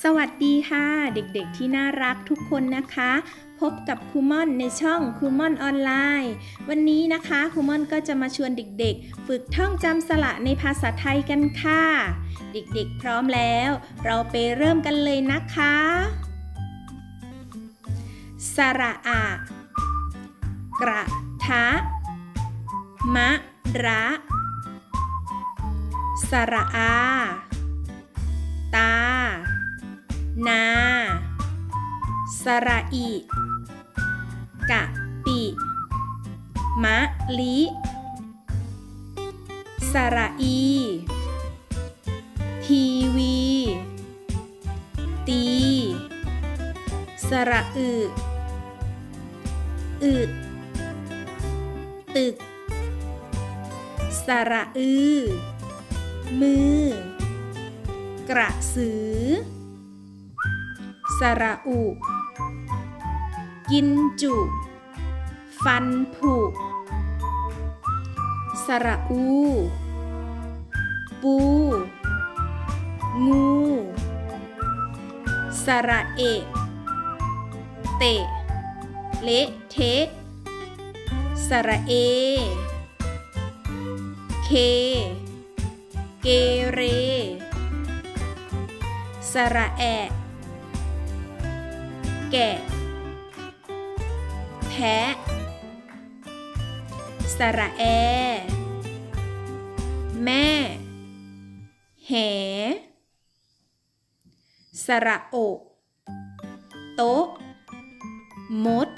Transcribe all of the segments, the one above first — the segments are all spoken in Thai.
สวัสดีค่ะ เด็กๆที่น่ารักทุกคนนะคะ พบกับครูม่อนในช่องครูม่อนออนไลน์ วันนี้นะคะครูม่อนก็จะมาชวนเด็กๆ ฝึกท่องจำสระในภาษาไทยกันค่ะ เด็กๆพร้อมแล้ว เราไปเริ่มกันเลยนะคะ สระอะ กระทะ มะระ สระอา ตา นา สระอิ กะปิ มะลิ สระอี ทีวี ตี สระอึอึตึก สระอือ มือ กระสือ สระอุ กินจุ ฟันผุ สระอู ปู งู สระเอะเตะ เละเทะ สระเอ เค เกเร สระแอะ แกะ แพะ สระแอ แม่ แห สระโอกโต๊ะ มด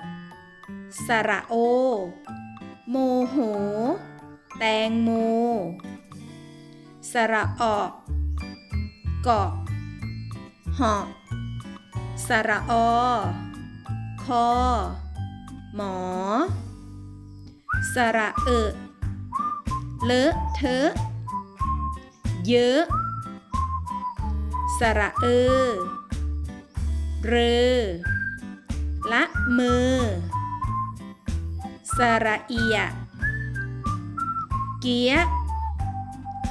สระโอ โมโห แตงโม สระออก เกาะหาะ สระอ คอ หมอ สระเอะเลอะเทอะเยอะ สระเออเรอ ละมือสระเอีย เกีย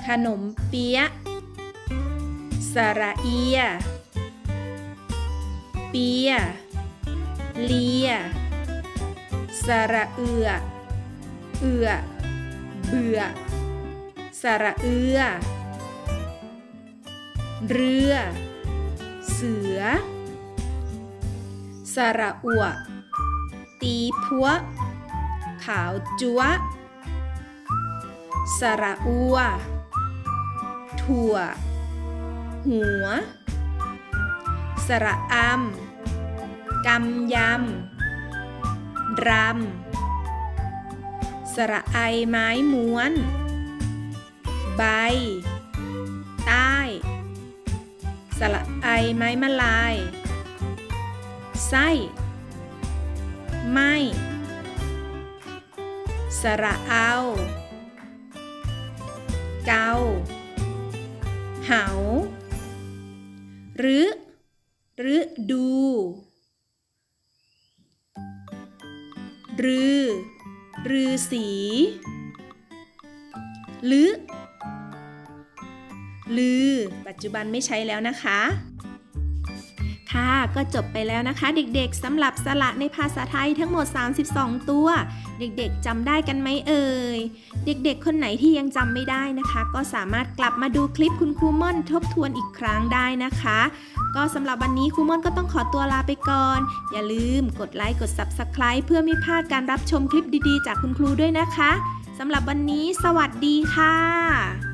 ขนมเปี๊ยะสระเอีย เปีย เลีย สระเอือ เอือ เบื่อ สระเอือ เรือ เสือ สระอัว ตีพัว ขาวจัวสระอัว ถั่ว หัว สระอำกำยำรำ สระไอไม้ม้วน ใบ ใต้ สระไอไม้มะลาย ไส้ ไม่ สระเอา เกา เหา หรือ หรือดู รือ รือสีหรือ ลือ ปัจจุบันไม่ใช้แล้วนะคะ ค่ะ ก็จบไปแล้วนะคะ เด็กๆสำหรับสระในภาษาไทยทั้งหมด 32 ตัว เด็กๆจำได้กันไหมเอ่ย เด็กๆ คนไหนที่ยังจำไม่ได้นะคะ ก็สามารถกลับมาดูคลิปคุณครูม่อนทบทวนอีกครั้งได้นะคะ ก็สำหรับวันนี้ครูม่อนก็ต้องขอตัวลาไปก่อน อย่าลืมกดไลค์กด Subscribe เพื่อไม่พลาดการรับชมคลิปดีๆ จากคุณครูด้วยนะคะสำหรับวันนี้ สวัสดีค่ะ